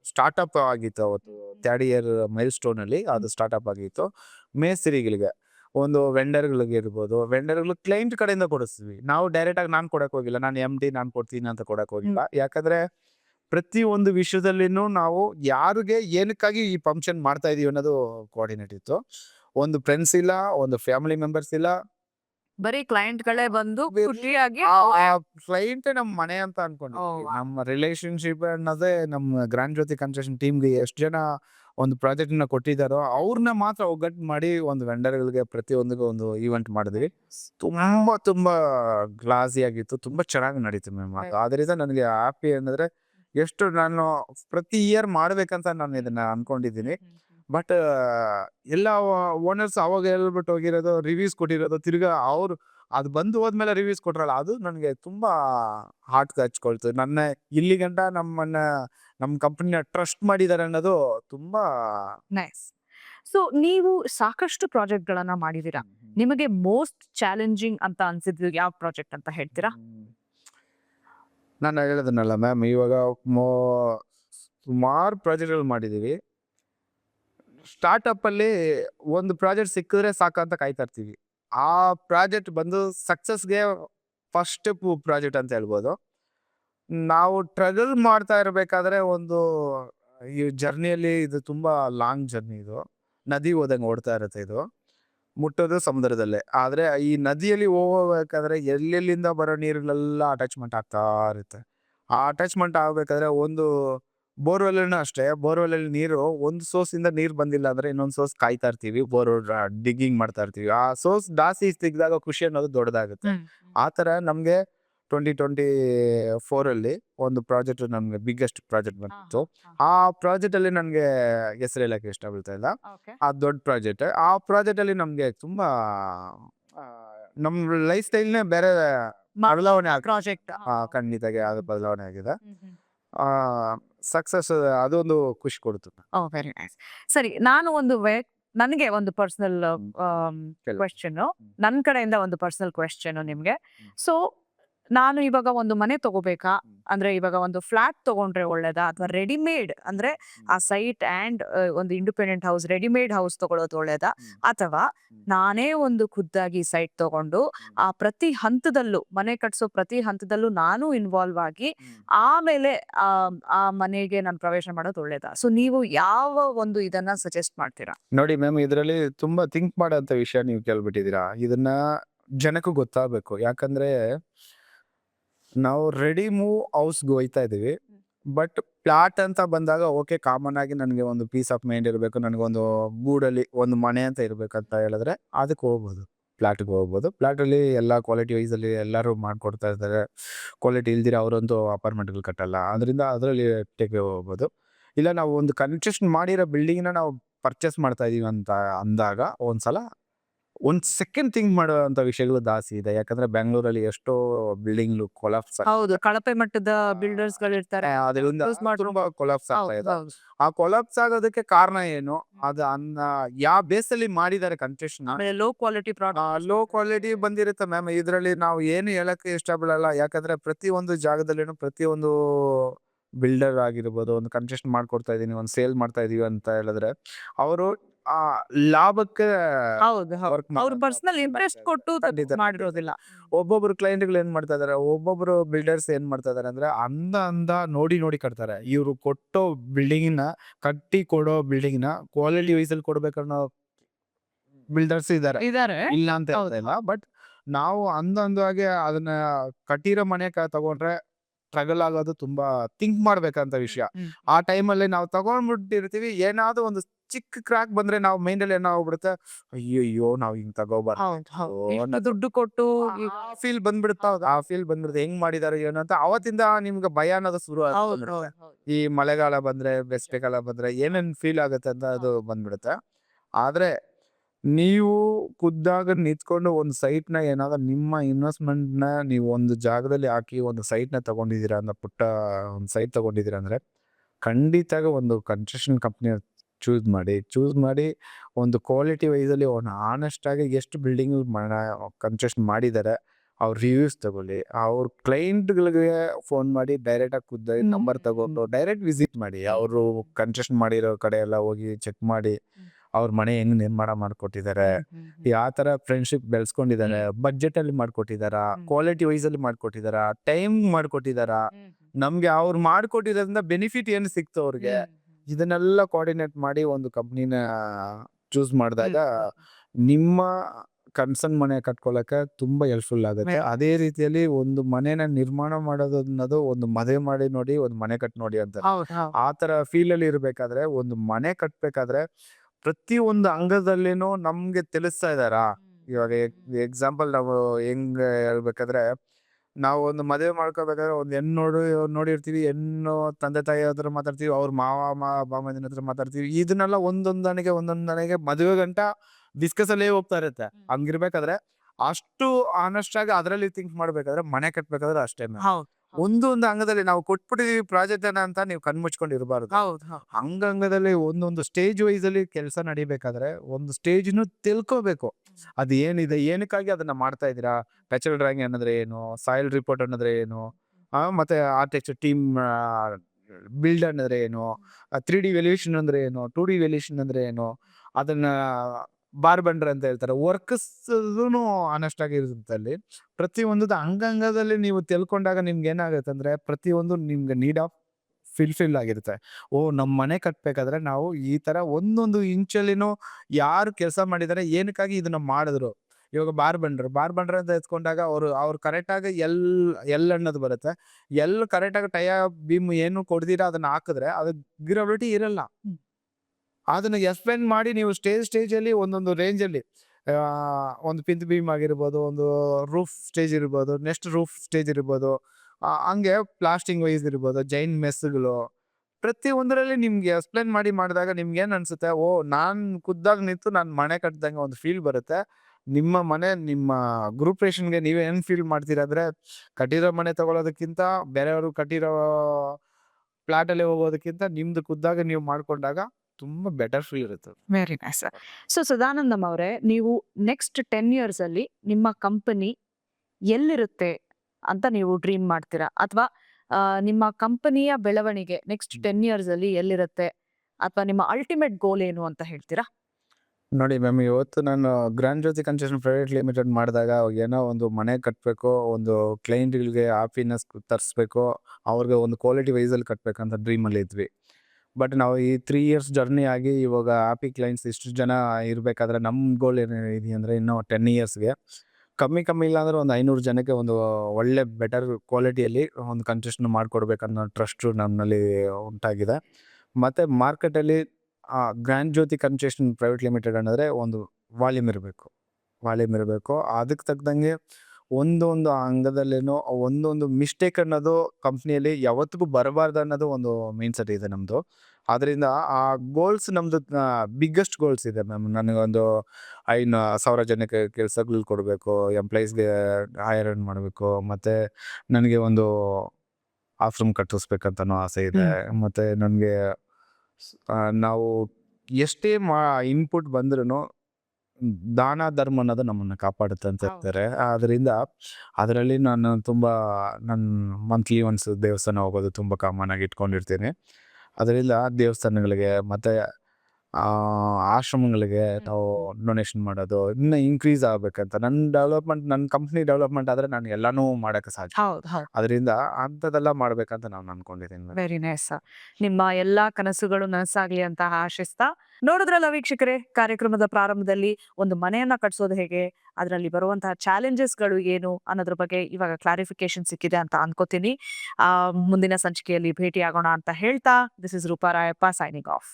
ಸ್ಟಾರ್ಟಪ್ ಆಗಿತ್ತು ಅವತ್ತು. ಥರ್ಡ್ ಇಯರ್ ಮೈಲ್ ಸ್ಟೋನಲ್ಲಿ ಅದು ಸ್ಟಾರ್ಟಪ್ ಆಗಿತ್ತು. ಮೇಸ್ತ್ರಿಗಳಿಗೆ. ಒಂದು ವೆಂಡರ್ಗಳಿಗೆ ಇರ್ಬೋದು ವೆಂಡರ್ಗಳು ಕ್ಲೈಂಟ್ ಕಡೆಯಿಂದ ಕೊಡಿಸ್ತೀವಿ. ನಾವು ಡೈರೆಕ್ಟ್ ಆಗಿ ನಾನು ಕೊಡಕ್ಕೆ ಹೋಗಿಲ್ಲ. ನಾನು ಎಂ ಡಿ ನಾನು ಕೊಡ್ತೀನಿ ಅಂತ ಕೊಡಕ್ಕೆ ಹೋಗಿಲ್ಲ. ಯಾಕಂದ್ರೆ ಪ್ರತಿ ಒಂದು ವಿಷಯದಲ್ಲಿನೂ ನಾವು ಯಾರಿಗೆ ಏನಕ್ಕಾಗಿ ಈ ಫಂಕ್ಷನ್ ಮಾಡ್ತಾ ಇದೀವಿ ಅನ್ನೋದು ಕೋಆರ್ಡಿನೇಟ್ ಇತ್ತು. ಒಂದು ಫ್ರೆಂಡ್ಸ್ ಇಲ್ಲ ಒಂದು ಫ್ಯಾಮಿಲಿ ಮೆಂಬರ್ಸ್ ಇಲ್ಲ. ಬರೀ ಕ್ಲೈಂಟ್ ಗಳೇ ಬಂದು ಕ್ಲೈಂಟ್ ನಮ್ಮ ಮನೆ ಅಂತ ಅನ್ಕೊಂಡು. ನಮ್ಮ ರಿಲೇಶನ್ಶಿಪ್ ಅನ್ನೋದೇ ನಮ್ಮ ಗ್ರ್ಯಾಂಡ್ ಜ್ಯೋತಿ ಕನ್ಸ್ಟ್ರಕ್ಷನ್ ಟೀಮ್ಗೆ ಎಷ್ಟು ಜನ ಒಂದು ಪ್ರಾಜೆಕ್ಟ್ನ ಕೊಟ್ಟಿದ್ದಾರೋ ಅವ್ರನ್ನ ಮಾತ್ರ ಒಗ್ಗಟ್ಟು ಮಾಡಿ ಒಂದು ವೆಂಡರ್ಗಳಿಗೆ ಪ್ರತಿಯೊಂದಿಗೂ ಒಂದು ಈವೆಂಟ್ ಮಾಡಿದ್ವಿ. ತುಂಬಾ ತುಂಬಾ ಗ್ಲಾಸಿ ಆಗಿತ್ತು. ತುಂಬಾ ಚೆನ್ನಾಗಿ ನಡೀತು ಮ್ಯಾಮ್ ಆದ್ರಿಂದ ಅದರಿಂದ ನನಗೆ ಹ್ಯಾಪಿ ಅನ್ನಂದ್ರೆ ಎಷ್ಟು ನಾನು ಪ್ರತಿ ಇಯರ್ ಮಾಡ್ಬೇಕಂತ ನಾನು ಇದನ್ನ ಅನ್ಕೊಂಡಿದ್ದೀನಿ. ಬಟ್ ಎಲ್ಲ ಓನರ್ಸ್ ಅವಾಗ ಹೇಳ್ಬಿಟ್ಟು ಹೋಗಿರೋದು ರಿವ್ಯೂಸ್ ಕೊಟ್ಟಿರೋದು ತಿರ್ಗಾ ಅವ್ರು ಅದು ಬಂದು ಹೋದ್ಮೇಲೆ ರಿವ್ಯೂಸ್ ಕೊಟ್ರಲ್ಲ ಅದು ನನಗೆ ತುಂಬಾ ಹಾರ್ಟ್ ಹಚ್ಕೊಳ್ತು. ನನ್ನ ಇಲ್ಲಿ ಗಂಟ ನಮ್ಮನ್ನ ನಮ್ಮ ಕಂಪನಿನ ಟ್ರಸ್ಟ್ ಮಾಡಿದ್ದಾರೆ ಅನ್ನೋದು ತುಂಬಾ ನೈಸ್ ಸೊ ನೀವು ಸಾಕಷ್ಟು ಪ್ರಾಜೆಕ್ಟ್ ಗಳನ್ನ ಮಾಡಿದೀರಾ? ನಿಮಗೆ ಮೋಸ್ಟ್ ಚಾಲೆಂಜಿಂಗ್ ಅಂತ ಅನ್ಸಿದ್ದು ಯಾವ ಪ್ರಾಜೆಕ್ಟ್ ಅಂತ ಹೇಳ್ತೀರಾ? ನಾನು ಹೇಳಿದ್ನಲ್ಲ ಮ್ಯಾಮ್ ಇವಾಗ ಮೋ, ಸುಮಾರು ಪ್ರಾಜೆಕ್ಟ್ಗಳು ಮಾಡಿದ್ದೀವಿ ಸ್ಟಾರ್ಟಪ್ಪಲ್ಲಿ ಒಂದು ಪ್ರಾಜೆಕ್ಟ್ ಸಿಕ್ಕಿದ್ರೆ ಸಾಕಂತ ಕಾಯ್ತಾ ಇರ್ತೀವಿ. ಆ ಪ್ರಾಜೆಕ್ಟ್ ಬಂದು ಸಕ್ಸಸ್ಗೆ ಫಸ್ಟ್ ಸ್ಟೆಪ್ ಪ್ರಾಜೆಕ್ಟ್ ಅಂತ ಹೇಳ್ಬೋದು. ನಾವು ಟ್ರಗಲ್ ಮಾಡ್ತಾ ಇರಬೇಕಾದ್ರೆ ಒಂದು, ಈ ಜರ್ನಿಯಲ್ಲಿ ಇದು ತುಂಬ ಲಾಂಗ್ ಜರ್ನಿ ಇದು. ನದಿ ಹೋದಂಗೆ ಓಡ್ತಾ ಇರುತ್ತೆ ಇದು. ಮುಟ್ಟೋದು ಸಮುದ್ರದಲ್ಲೇ. ಆದ್ರೆ ಈ ನದಿಯಲ್ಲಿ ಹೋಗಬೇಕಾದ್ರೆ ಎಲ್ಲೆಲ್ಲಿಂದ ಬರೋ ನೀರುಗಳೆಲ್ಲ ಅಟ್ಯಾಚ್ಮೆಂಟ್ ಆಗ್ತಾ ಇರುತ್ತೆ. ಆ ಅಟ್ಯಾಚ್ಮೆಂಟ್ ಆಗ್ಬೇಕಾದ್ರೆ ಒಂದು ಬೋರ್ವೆಲ್ ಅಷ್ಟೇ ಬೋರ್ವೆಲ್ ಅಲ್ಲಿ ನೀರು ಒಂದು ಸೋರ್ಸ್ ಇಂದ ನೀರು ಬಂದಿಲ್ಲ ಅಂದ್ರೆ ಇನ್ನೊಂದು ಸೋರ್ಸ್ ಕಾಯ್ತಾ ಇರ್ತೀವಿ ಬೋರ್ ಡಿಗ್ಗಿಂಗ್ ಮಾಡ್ತಾ ಇರ್ತೀವಿ. ಆ ಸೋರ್ಸ್ ಜಾಸ್ತಿ ತೆಗ್ದಾಗ ಖುಷಿ ಅನ್ನೋದು ದೊಡ್ಡದಾಗುತ್ತೆ. ಆ ತರ ನಮ್ಗೆ ಟ್ವೆಂಟಿ ಟ್ವೆಂಟಿ ಫೋರ್ ಅಲ್ಲಿ ಒಂದು ಪ್ರಾಜೆಕ್ಟ್ ನಮ್ಗೆ ಬಿಗ್ಗೆಸ್ಟ್ ಪ್ರಾಜೆಕ್ಟ್ ಬಂತು. ಆ ಪ್ರಾಜೆಕ್ಟ್ ಅಲ್ಲಿ ನನ್ಗೆ ಹೆಸರು ಹೇಳಕ್ಕೆ ಇಷ್ಟ ಬೀಳ್ತಾ ಇಲ್ಲ ಆ ದೊಡ್ಡ ಪ್ರಾಜೆಕ್ಟ್ ಆ ಪ್ರಾಜೆಕ್ಟ್ ಅಲ್ಲಿ ನಮ್ಗೆ ತುಂಬಾ ನಮ್ ಲೈಫ್ ಸ್ಟೈಲ್ನೇ ಬೇರೆ ಬದಲಾವಣೆ ಪ್ರಾಜೆಕ್ಟ್ ಖಂಡಿತ ಅದು ಬದಲಾವಣೆ ಆಗಿದೆ. ಆ ಸಕ್ಸಸ್ ಅದೊಂದು ಖುಷಿ ಕೊಡ್ತು ವೆರಿ ನೈಸ್ ಸರಿ ನಾನು ಒಂದು ನನಗೆ ಒಂದು ಪರ್ಸನಲ್ ಕ್ವೆಶನ್ ನನ್ನ ಕಡೆಯಿಂದ ಒಂದು ಪರ್ಸನಲ್ ಕ್ವೆಶನ್ ನಿಮಗೆ. ಸೊ ನಾನು ಇವಾಗ ಒಂದು ಮನೆ ತಗೋಬೇಕಾ? ಅಂದ್ರೆ ಇವಾಗ ಒಂದು ಫ್ಲಾಟ್ ತಗೊಂಡ್ರೆ ಒಳ್ಳೇದಾ? ಅಥವಾ ರೆಡಿಮೇಡ್ ಅಂದ್ರೆ ಆ ಸೈಟ್ ಅಂಡ್ ಒಂದು ಇಂಡಿಪೆಂಡೆಂಟ್ ಹೌಸ್ ರೆಡಿಮೇಡ್ ಹೌಸ್ ತಗೊಳ್ಳೋದು ಒಳ್ಳೇದಾ? ಅಥವಾ ನಾನೇ ಒಂದು ಖುದ್ದಾಗಿ ಸೈಟ್ ತಗೊಂಡು ಆ ಪ್ರತಿ ಹಂತದಲ್ಲೂ ಮನೆ ಕಟ್ಸೋ ಪ್ರತಿ ಹಂತದಲ್ಲೂ ನಾನು ಇನ್ವಾಲ್ವ್ ಆಗಿ ಆಮೇಲೆ ಆ ಮನೆಗೆ ನಾನು ಪ್ರವೇಶ ಮಾಡೋದು ಒಳ್ಳೇದಾ? ಸೊ ನೀವು ಯಾವ ಒಂದು ಇದನ್ನ ಸಜೆಸ್ಟ್ ಮಾಡ್ತೀರಾ? ನೋಡಿ ಮ್ಯಾಮ್ ಇದರಲ್ಲಿ ತುಂಬಾ ಥಿಂಕ್ ಮಾಡೋ ವಿಷಯ ನೀವು ಕೇಳ್ಬಿಟ್ಟಿದ್ದೀರಾ? ಇದನ್ನ ಜನಕ್ಕೂ ಗೊತ್ತಾಗಬೇಕು. ಯಾಕಂದ್ರೆ ನಾವು ರೆಡಿ ಮೂವ್ ಹೌಸ್ಗೆ ಹೋಯ್ತಾ ಇದೀವಿ ಬಟ್ ಪ್ಲಾಟ್ ಅಂತ ಬಂದಾಗ ಓಕೆ ಕಾಮನ್ ಆಗಿ ನನಗೆ ಒಂದು ಪೀಸ್ ಆಫ್ ಮೈಂಡ್ ಇರಬೇಕು ನನಗೊಂದು ಗೂಡಲ್ಲಿ ಒಂದು ಮನೆ ಅಂತ ಇರಬೇಕಂತ ಹೇಳಿದ್ರೆ ಅದಕ್ಕೆ ಹೋಗ್ಬೋದು. ಪ್ಲಾಟ್ಗೆ ಹೋಗ್ಬೋದು. ಪ್ಲಾಟಲ್ಲಿ ಎಲ್ಲ ಕ್ವಾಲಿಟಿ ವೈಸಲ್ಲಿ ಎಲ್ಲರೂ ಮಾಡಿಕೊಡ್ತಾ ಇರ್ತಾರೆ ಕ್ವಾಲಿಟಿ ಇಲ್ದಿರ ಅವರಂತೂ ಅಪಾರ್ಟ್ಮೆಂಟ್ಗಳು ಕಟ್ಟಲ್ಲ. ಅದರಿಂದ ಅದರಲ್ಲಿ ಟೇಕ್ ಹೋಗ್ಬೋದು. ಇಲ್ಲ ನಾವು ಒಂದು ಕನ್ಸ್ಟ್ರಕ್ಷನ್ ಮಾಡಿರೋ ಬಿಲ್ಡಿಂಗ್ನ ನಾವು ಪರ್ಚೇಸ್ ಮಾಡ್ತಾ ಇದೀವಿ ಅಂತ ಅಂದಾಗ ಒಂದ್ಸಲ ಒಂದ್ ಸೆಕೆಂಡ್ ಥಿಂಕ್ ಮಾಡುವಂತ ವಿಷಯಗಳು ಜಾಸ್ತಿ ಇದೆ. ಯಾಕಂದ್ರೆ ಬೆಂಗಳೂರಲ್ಲಿ ಎಷ್ಟೋ ಬಿಲ್ಡಿಂಗ್ ಕೊಲಾಪ್ಸ್ ಹೌದು. ಕಳಪೆ ಮಟ್ಟದ ಬಿಲ್ಡರ್ಸ್ಗಳು ಇರ್ತಾರೆ. ಕೊಲಾಪ್ಸ್ ಆಗ್ತಾ ಇದೆ. ಆ ಕೊಲಾಪ್ಸ್ ಆಗೋದಕ್ಕೆ ಕಾರಣ ಏನು? ಅದು ಅನ್ನ ಯಾವ ಬೇಸ್ ಅಲ್ಲಿ ಮಾಡಿದ್ದಾರೆ construction low quality product low quality ಬಂದಿರುತ್ತೆ ಮ್ಯಾಮ್ ಇದರಲ್ಲಿ ನಾವು ಏನು ಹೇಳಕ್ಕೆ ಇಷ್ಟಪಡಲ್ಲ. ಯಾಕಂದ್ರೆ ಪ್ರತಿ ಒಂದು ಪ್ರತಿಯೊಂದು ಪ್ರತಿ ಒಂದು ಬಿಲ್ಡರ್ ಆಗಿರ್ಬೋದು ಒಂದು ಕನ್ಸ್ಟ್ರಕ್ಷನ್ ಮಾಡ್ಕೊಡ್ತಾ ಇದೀನಿ ಒಂದು ಸೇಲ್ ಮಾಡ್ತಾ ಇದೀವಿ ಅಂತ ಹೇಳಿದ್ರೆ ಅವರು ಆ ಲಾಭಕ್ಕೆ ಹೌದು ಅವ್ರು ಪರ್ಸನಲ್ ಇಂಟ್ರೆಸ್ಟ್ ಕೊಟ್ಟು ಖಂಡಿತ. ಮಾಡಿರೋದಿಲ್ಲ. ಒಬ್ಬೊಬ್ರು ಕ್ಲೈಂಟ್ಗಳು ಏನ್ ಮಾಡ್ತಾ ಇದಾರೆ ಒಬ್ಬೊಬ್ರು ಬಿಲ್ಡರ್ಸ್ ಏನ್ ಮಾಡ್ತಾ ಇದಾರೆ ಅಂದ್ರೆ ಅಂದ ಅಂದ ನೋಡಿ ನೋಡಿ ಕಟ್ತಾರೆ. ಇವ್ರು ಕೊಟ್ಟೋ ಬಿಲ್ಡಿಂಗ್ನ ಕಟ್ಟಿ ಕೊಡೋ ಬಿಲ್ಡಿಂಗ್ನ ಕ್ವಾಲಿಟಿ ವೈಸ್ ಅಲ್ಲಿ ಕೊಡ್ಬೇಕನ್ನೋ ಬಿಲ್ಡರ್ಸ್ ಇದಾರೆ. ಇದಾರೆ. ಇಲ್ಲ ಅಂತ ಹೌದು, ಹೇಳ್ತಾ ಇಲ್ಲ ಬಟ್ ನಾವು ಅಂದ ಅಂದಾಗೆ ಅದನ್ನ ಕಟ್ಟಿರೋ ಮನೆ ಕ- ತಗೊಂಡ್ರೆ ಸ್ಟ್ರಗಲ್ ಆಗೋದು ತುಂಬಾ ಥಿಂಕ್ ಮಾಡ್ಬೇಕಂತ ವಿಷಯ. ಆ ಟೈಮಲ್ಲಿ ನಾವು ತಗೊಂಡ್ಬಿಟ್ಟಿರ್ತೀವಿ ಏನಾದ್ರು ಒಂದು ಚಿಕ್ಕ ಕ್ರಾಕ್ ಬಂದ್ರೆ ನಾವು ಮೈಂಡ್ ಅಲ್ಲಿ ಏನಾಗ್ಬಿಡುತ್ತೆ ಅಯ್ಯಯ್ಯೋ ನಾವ್ ಹಿಂಗ್ ತಗೋಬಾರ್ದು. ಹೌದು ಹೌದು. ದುಡ್ಡು ಕೊಟ್ಟು ಈ- ಫೀಲ್ ಬಂದ್ಬಿಡುತ್ತ. ಆ ಫೀಲ್ ಬಂದ್ಬಿಡುತ್ತೆ. ಹೆಂಗ್ ಮಾಡಿದಾರೆ ಏನು ಅಂತ ಅವತ್ತಿಂದ ನಿಮ್ಗೆ ಭಯ ಅನ್ನೋದು ಶುರು ಆಗ್ಬಿಡುತ್ತೆ. ಈ ಮಳೆಗಾಲ ಬಂದ್ರೆ ಬೇಸಿಗೆಗಾಲ ಬಂದ್ರೆ ಏನೇನ್ ಫೀಲ್ ಆಗುತ್ತೆ ಅಂತ ಅದು ಬಂದ್ಬಿಡುತ್ತೆ. ಆದ್ರೆ ನೀವು ಖುದ್ದಾಗ ನಿಂತ್ಕೊಂಡು ಒಂದು ಸೈಟ್ನ ಏನಾದ್ರು ನಿಮ್ಮ ಇನ್ವೆಸ್ಟ್ಮೆಂಟ್ನ ನೀವು ಒಂದು ಜಾಗದಲ್ಲಿ ಹಾಕಿ ಒಂದು ಸೈಟ್ನ ತಗೊಂಡಿದೀರ ಅಂತ ಪುಟ್ಟ ಒಂದು ಸೈಟ್ ತಗೊಂಡಿದೀರ ಅಂದ್ರೆ ಖಂಡಿತ ಒಂದು ಕನ್ಸ್ಟ್ರಕ್ಷನ್ ಕಂಪ್ನಿ ಚೂಸ್ ಮಾಡಿ ಚೂಸ್ ಮಾಡಿ ಒಂದು ಕ್ವಾಲಿಟಿ ವೈಸಲ್ಲಿ ಅವ್ನು ಆನೆಸ್ಟಾಗಿ ಆನೆಸ್ಟ್ ಆಗಿ ಎಷ್ಟು ಬಿಲ್ಡಿಂಗ್ ಕನ್ಸ್ಟ್ರಕ್ಷನ್ ಮಾಡಿದ್ದಾರೆ ಅವ್ರ ರಿವ್ಯೂಸ್ ತಗೊಳ್ಳಿ. ಅವ್ರ ಕ್ಲೈಂಟ್ಗಳಿಗೆ ಫೋನ್ ಮಾಡಿ ಡೈರೆಕ್ಟ್ ಆಗಿ ಖುದ್ದಾಗಿ ನಂಬರ್ ತಗೊಂಡು ಡೈರೆಕ್ಟ್ ವಿಸಿಟ್ ಮಾಡಿ. ಅವರು ಕನ್ಸ್ಟ್ರಕ್ಷನ್ ಮಾಡಿರೋ ಕಡೆ ಎಲ್ಲ ಹೋಗಿ ಚೆಕ್ ಮಾಡಿ. ಅವ್ರ ಮನೆ ಹೆಂಗ್ ನಿರ್ಮಾಣ ಮಾಡ್ಕೊಟ್ಟಿದ್ದಾರೆ ಯಾವ ತರ ಫ್ರೆಂಡ್ಶಿಪ್ ಬೆಳೆಸ್ಕೊಂಡಿದ್ದಾರೆ ಬಜೆಟ್ ಅಲ್ಲಿ ಮಾಡ್ಕೊಟ್ಟಿದಾರ. ಕ್ವಾಲಿಟಿ ವೈಸ್ ಅಲ್ಲಿ ಮಾಡ್ಕೊಟ್ಟಿದಾರ ಟೈಮ್ ಮಾಡ್ಕೊಟ್ಟಿದಾರ ನಮ್ಗೆ ಅವ್ರು ಮಾಡ್ಕೊಟ್ಟಿರೋದ್ರಿಂದ ಬೆನಿಫಿಟ್ ಏನು ಸಿಕ್ತು ಅವ್ರಿಗೆ. ಇದನ್ನೆಲ್ಲ ಕೋಆರ್ಡಿನೇಟ್ ಮಾಡಿ ಒಂದು ಕಂಪ್ನಿನ ಚೂಸ್ ಮಾಡಿದಾಗ ನಿಮ್ಮ ಕನ್ಸರ್ನ್ ಮನೆ ಕಟ್ಕೊಳಕ್ಕೆ ತುಂಬಾ ಹೆಲ್ಪ್ಫುಲ್ ಆಗುತ್ತೆ. ಅದೇ ರೀತಿಯಲ್ಲಿ ಒಂದು ಮನೆನ ನಿರ್ಮಾಣ ಮಾಡೋದು ಅನ್ನೋದು ಒಂದು ಮದುವೆ ಮಾಡಿ ನೋಡಿ ಒಂದು ಮನೆ ಕಟ್ ನೋಡಿ ಅಂತ. ಆ ತರ ಫೀಲ್ ಅಲ್ಲಿ ಇರ್ಬೇಕಾದ್ರೆ ಒಂದು ಮನೆ ಕಟ್ಬೇಕಾದ್ರೆ ಪ್ರತಿ ಒಂದು ಅಂಗದಲ್ಲಿನೂ ನಮ್ಗೆ ತಿಳಿಸ್ತಾ ಇದಾರ? ಇವಾಗ ಎಕ್ಸಾಂಪಲ್ ನಾವು ಹೆಂಗ್ ಹೇಳ್ಬೇಕಾದ್ರೆ ನಾವು ಒಂದು ಮದುವೆ ಮಾಡ್ಕೋಬೇಕಾದ್ರೆ ಒಂದು ಹೆಣ್ಣು ನೋಡಿ ನೋಡಿರ್ತೀವಿ ಹೆಣ್ಣು ತಂದೆ ತಾಯಿ ಹತ್ರ ಮಾತಾಡ್ತೀವಿ ಅವ್ರ ಮಾವ ಮಾ ಬಾಮದಿನ ಹತ್ರ ಮಾತಾಡ್ತೀವಿ. ಇದನ್ನೆಲ್ಲ ಒಂದೊಂದನೆಗೆ ಒಂದೊಂದನೆಗೆ ಮದುವೆ ಗಂಟ ಡಿಸ್ಕಸ್ ಅಲ್ಲೇ ಹೋಗ್ತಾ ಇರುತ್ತೆ. ಹಂಗಿರ್ಬೇಕಾದ್ರೆ ಅಷ್ಟು ಆನೆಸ್ಟ್ ಆಗಿ ಅದರಲ್ಲಿ ಥಿಂಕ್ ಮಾಡ್ಬೇಕಾದ್ರೆ ಮನೆ ಕಟ್ಬೇಕಾದ್ರೆ ಅಷ್ಟೇ ಮ್ಯಾಮ್ ಹೌದು ಒಂದು ಒಂದು ಅಂಗದಲ್ಲಿ ನಾವು ಕೊಟ್ಬಿಟ್ಟಿದೀವಿ ಪ್ರಾಜೆಕ್ಟ್ ಅನ್ನ ಅಂತ ನೀವು ಕಣ್ಮುಚ್ಕೊಂಡು ಇರಬಾರ್ದು ಹೌದು ಅಂಗಂಗದಲ್ಲಿ ಒಂದೊಂದು ಸ್ಟೇಜ್ ವೈಸ್ ಅಲ್ಲಿ ಕೆಲಸ ನಡಿಬೇಕಾದ್ರೆ ಒಂದು ಸ್ಟೇಜ್ನು ತಿಳ್ಕೋಬೇಕು. ಅದು ಏನಿದೆ ಏನಕ್ಕಾಗಿ ಅದನ್ನ ಮಾಡ್ತಾ ಇದ್ದೀರಾ? ಪೆಚಲ್ ಡ್ರಾಯಿಂಗ್ ಅನ್ನೋದ್ರೆ ಏನು? ಸಾಯಿಲ್ ರಿಪೋರ್ಟ್ ಅನ್ನೋದ್ರೆ ಏನು? ಮತ್ತೆ ಆರ್ಟಿಸ್ಟ್ ಟೀಮ್ ಬಿಲ್ಡ್ ಅನ್ನೋದ್ರೆ ಏನು? ತ್ರೀ ಡಿ ವ್ಯಾಲ್ಯೂಷನ್ ಅಂದ್ರೆ ಏನು? ಟೂ ಡಿ ವ್ಯಾಲ್ಯೂಷನ್ ಅಂದ್ರೆ ಏನು? ಅದನ್ನ ಬಾರ್ ಬಂಡ್ರ ಅಂತ ಹೇಳ್ತಾರೆ. ವರ್ಕ್ಸ್ ಆನೆಸ್ಟ್ ಆಗಿ ಇರುತ್ತೆ ಅಲ್ಲಿ. ಪ್ರತಿಯೊಂದು ಅಂಗಾಂಗದಲ್ಲಿ ನೀವು ತಿಳ್ಕೊಂಡಾಗ ನಿಮ್ಗೆ ಏನಾಗುತ್ತೆ ಅಂದ್ರೆ ಪ್ರತಿಯೊಂದು ನಿಮ್ಗೆ ನೀಡ್ ಆಫ್ ಫಿಲ್ ಫಿಲ್ ಆಗಿರುತ್ತೆ. ಓ ನಮ್ಮ ಮನೆ ಕಟ್ಬೇಕಾದ್ರೆ ನಾವು ಈ ತರ ಒಂದೊಂದು ಇಂಚಲ್ಲಿನೂ ಯಾರು ಕೆಲಸ ಮಾಡಿದ್ದಾರೆ ಏನಕ್ಕಾಗಿ ಇದನ್ನ ಮಾಡಿದ್ರು? ಇವಾಗ ಬಾರ್ ಬಂಡ್ರು ಬಾರ್ ಬಂಡ್ರ ಅಂತ ಎತ್ಕೊಂಡಾಗ ಅವರು, ಅವ್ರು ಕರೆಕ್ಟಾಗಿ ಎಲ್ ಎಲ್ ಅನ್ನೋದು ಬರುತ್ತೆ. ಎಲ್ ಕರೆಕ್ಟಾಗಿ ಟಯ ಬೀಮ್ ಏನು ಕೊಡ್ದಿರ ಅದನ್ನ ಹಾಕಿದ್ರೆ ಅದು ಗಿರಬಿಲಿಟಿ ಇರಲ್ಲ. ಅದನ್ನ ಎಕ್ಸ್ಪ್ಲೇನ್ ಮಾಡಿ ನೀವು ಸ್ಟೇಜ್ ಸ್ಟೇಜಲ್ಲಿ ಒಂದೊಂದು ರೇಂಜಲ್ಲಿ ಒಂದು ಪಿಂತ್ ಬೀಮ್ ಆಗಿರ್ಬೋದು, ಒಂದು ರೂಫ್ ಸ್ಟೇಜ್ ಇರ್ಬೋದು, ನೆಕ್ಸ್ಟ್ ರೂಫ್ ಸ್ಟೇಜ್ ಇರ್ಬೋದು ಹಂಗೆ ಪ್ಲಾಸ್ಟಿಂಗ್ ವೈಸ್ ಇರ್ಬೋದು, ಜೈನ್ ಮೆಸ್ಗಳು ಪ್ರತಿ ಒಂದರಲ್ಲಿ ನಿಮ್ಗೆ ಎಕ್ಸ್ಪ್ಲೇನ್ ಮಾಡಿ ಮಾಡಿದಾಗ ನಿಮ್ಗೆ ಏನು ಅನ್ಸುತ್ತೆ? ಓ, ನಾನು ಕುದ್ದಾಗ ನಿಂತು ನಾನು ಮನೆ ಕಟ್ಟಿದಂಗೆ ಒಂದು ಫೀಲ್ ಬರುತ್ತೆ. ನಿಮ್ಮ ಮನೆ, ನಿಮ್ಮ ಗ್ರೂಪ್ ರೇಷನ್ಗೆ ನೀವೇ ಏನು ಫೀಲ್ ಮಾಡ್ತೀರಾ ಅಂದ್ರೆ, ಕಟ್ಟಿರೋ ಮನೆ ತಗೊಳ್ಳೋದಕ್ಕಿಂತ ಬೇರೆಯವರು ಕಟ್ಟಿರೋ ಫ್ಲಾಟ್ ಅಲ್ಲಿ ಹೋಗೋದಕ್ಕಿಂತ ನಿಮ್ದು ಕುದ್ದಾಗ ನೀವು ಮಾಡ್ಕೊಂಡಾಗ ತುಂಬಾ ಬೆಟರ್ ಫೀಲ್ ಇರುತ್ತೆ ವೆರಿ ನೈಸ್ ಸೊ ಸದಾನಂದಮ್ ಅವರೇ ನೀವು ನೆಕ್ಸ್ಟ್ ಟೆನ್ ಇಯರ್ಸ್ ಅಲ್ಲಿ ನಿಮ್ಮ ಕಂಪನಿ ಎಲ್ಲಿರುತ್ತೆ ಅಂತ ನೀವು ಡ್ರೀಮ್ ಮಾಡ್ತೀರಾ? ಅಥವಾ ನಿಮ್ಮ ಕಂಪನಿಯ ಬೆಳವಣಿಗೆ ನೆಕ್ಸ್ಟ್ ಟೆನ್ ಇಯರ್ಸ್ ಅಲ್ಲಿ ಎಲ್ಲಿರುತ್ತೆ? ಅಥವಾ ನಿಮ್ಮ ಅಲ್ಟಿಮೇಟ್ ಗೋಲ್ ಏನು ಅಂತ ಹೇಳ್ತೀರಾ? ನೋಡಿ ಮ್ಯಾಮ್ ಇವತ್ತು ನಾನು grand Jyothi construction private limited ಮಾಡಿದಾಗ ಏನೋ ಒಂದು ಮನೆ ಕಟ್ಟಬೇಕು ಒಂದು ಕ್ಲೈಂಟ್ಗಳಿಗೆ ಹ್ಯಾಪಿನೆಸ್ ತರಿಸ್ಬೇಕು ಅವ್ರಿಗೆ ಒಂದು ಕ್ವಾಲಿಟಿ ವೈಸಲ್ಲಿ ಕಟ್ಟಬೇಕಂತ ಡ್ರೀಮಲ್ಲಿ ಇದ್ವಿ. ಬಟ್ ನಾವು ಈ ತ್ರೀ ಇಯರ್ಸ್ ಜರ್ನಿ ಆಗಿ ಇವಾಗ ಹ್ಯಾಪಿ ಕ್ಲೈಂಟ್ಸ್ ಇಷ್ಟು ಜನ ಇರಬೇಕಾದ್ರೆ ನಮ್ಮ ಗೋಲ್ ಏನು ಇದೆ ಅಂದರೆ ಇನ್ನೂ ಟೆನ್ ಇಯರ್ಸ್ಗೆ ಕಮ್ಮಿ ಕಮ್ಮಿ ಇಲ್ಲ ಅಂದ್ರೆ ಒಂದು ಐನೂರು ಜನಕ್ಕೆ ಒಂದು ಒಳ್ಳೆ ಬೆಟರ್ ಕ್ವಾಲಿಟಿಯಲ್ಲಿ ಒಂದು ಕನ್ಸೆಷನ್ ಮಾಡಿಕೊಡ್ಬೇಕನ್ನೋ ಟ್ರಸ್ಟು ನಮ್ಮಲ್ಲಿ ಉಂಟಾಗಿದೆ. ಮತ್ತು ಮಾರ್ಕೆಟಲ್ಲಿ grand Jyothi construction private limited ಅನ್ನೋದ್ರೆ ಒಂದು ವಾಲ್ಯೂಮ್ ಇರಬೇಕು. ವಾಲ್ಯೂಮ್ ಇರಬೇಕು. ಅದಕ್ಕೆ ತಕ್ಕಂಗೆ ಒಂದೊಂದು ಅಂಗದಲ್ಲೇನೋ ಒಂದೊಂದು ಮಿಸ್ಟೇಕ್ ಅನ್ನೋದು ಕಂಪ್ನಿಯಲ್ಲಿ ಯಾವತ್ತಿಗೂ ಬರಬಾರ್ದು ಅನ್ನೋದು ಒಂದು ಮೈಂಡ್ ಸೆಟ್ ಇದೆ ನಮ್ಮದು ಆದ್ದರಿಂದ ಆ ಗೋಲ್ಸ್ ನಮ್ಮದು ಬಿಗ್ಗೆಸ್ಟ್ ಗೋಲ್ಸ್ ಇದೆ ಮ್ಯಾಮ್ ನನಗೊಂದು ಐನು ಸಾವಿರ ಜನಕ್ಕೆ ಕೆಲಸಗಳು ಕೊಡಬೇಕು ಎಂಪ್ಲಾಯೀಸ್ಗೆ ಹೈರ್ ಮಾಡಬೇಕು ಮತ್ತು ನನಗೆ ಒಂದು ಆಶ್ರಮ್ ಕಟ್ಟಿಸ್ಬೇಕಂತನೂ ಆಸೆ ಇದೆ. ಮತ್ತು ನನಗೆ ನಾವು ಎಷ್ಟೇ ಮಾ ಇನ್ಪುಟ್ ಬಂದ್ರೂ ದಾನ ಧರ್ಮ ಅನ್ನೋದು ನಮ್ಮನ್ನು ಕಾಪಾಡುತ್ತೆ ಅಂತ ಇರ್ತಾರೆ ಹೇಳ್ತಾರೆ. ಅದರಿಂದ ಅದರಲ್ಲಿ ನಾನು ತುಂಬ ನನ್ನ ಮಂತ್ಲಿ ಒನ್ಸ್ ದೇವಸ್ಥಾನ ಹೋಗೋದು ತುಂಬ ಕಾಮನ್ ಆಗಿ ಇಟ್ಕೊಂಡಿರ್ತೀನಿ. ಅದರಿಂದ ದೇವಸ್ಥಾನಗಳಿಗೆ ಮತ್ತು ಆಶ್ರಮಗಳಿಗೆ ನಾವು ಡೊನೇಷನ್ ಮಾಡೋದು ಇನ್ನೂ ಇನ್ಕ್ರೀಸ್ ಆಗ್ಬೇಕಂತ. ನನ್ನ ಡೆವಲಪ್ಮೆಂಟ್ ನನ್ನ ಕಂಪ್ನಿ ಡೆವಲಪ್ಮೆಂಟ್ ಆದರೆ ನಾನು ಎಲ್ಲನೂ ಮಾಡೋಕ್ಕೆ ಸಾಧ್ಯ. ಹೌದು ಹೌದು. ಅದರಿಂದ ಅಂಥದ್ದೆಲ್ಲ ಮಾಡ್ಬೇಕಂತ ನಾನು ಅನ್ಕೊಂಡಿದ್ದೀನಿ ವೆರಿ ನೈಸ್ ನಿಮ್ಮ ಎಲ್ಲಾ ಕನಸುಗಳು ನನಸಾಗ್ಲಿ ಅಂತ ಆಶಿಸ್ತಾ ನೋಡಿದ್ರಲ್ಲ ವೀಕ್ಷಕರೇ ಕಾರ್ಯಕ್ರಮದ ಪ್ರಾರಂಭದಲ್ಲಿ ಒಂದು ಮನೆಯನ್ನ ಕಟ್ಸೋದು ಹೇಗೆ ಅದರಲ್ಲಿ ಬರುವಂತಹ ಚಾಲೆಂಜಸ್ಗಳು ಏನು ಅನ್ನೋದ್ರ ಬಗ್ಗೆ ಇವಾಗ ಕ್ಲಾರಿಫಿಕೇಶನ್ ಸಿಕ್ಕಿದೆ ಅಂತ ಅನ್ಕೋತೀನಿ. ಮುಂದಿನ ಸಂಚಿಕೆಯಲ್ಲಿ ಭೇಟಿ ಆಗೋಣ ಅಂತ ಹೇಳ್ತಾ this is Ruparayappa signing off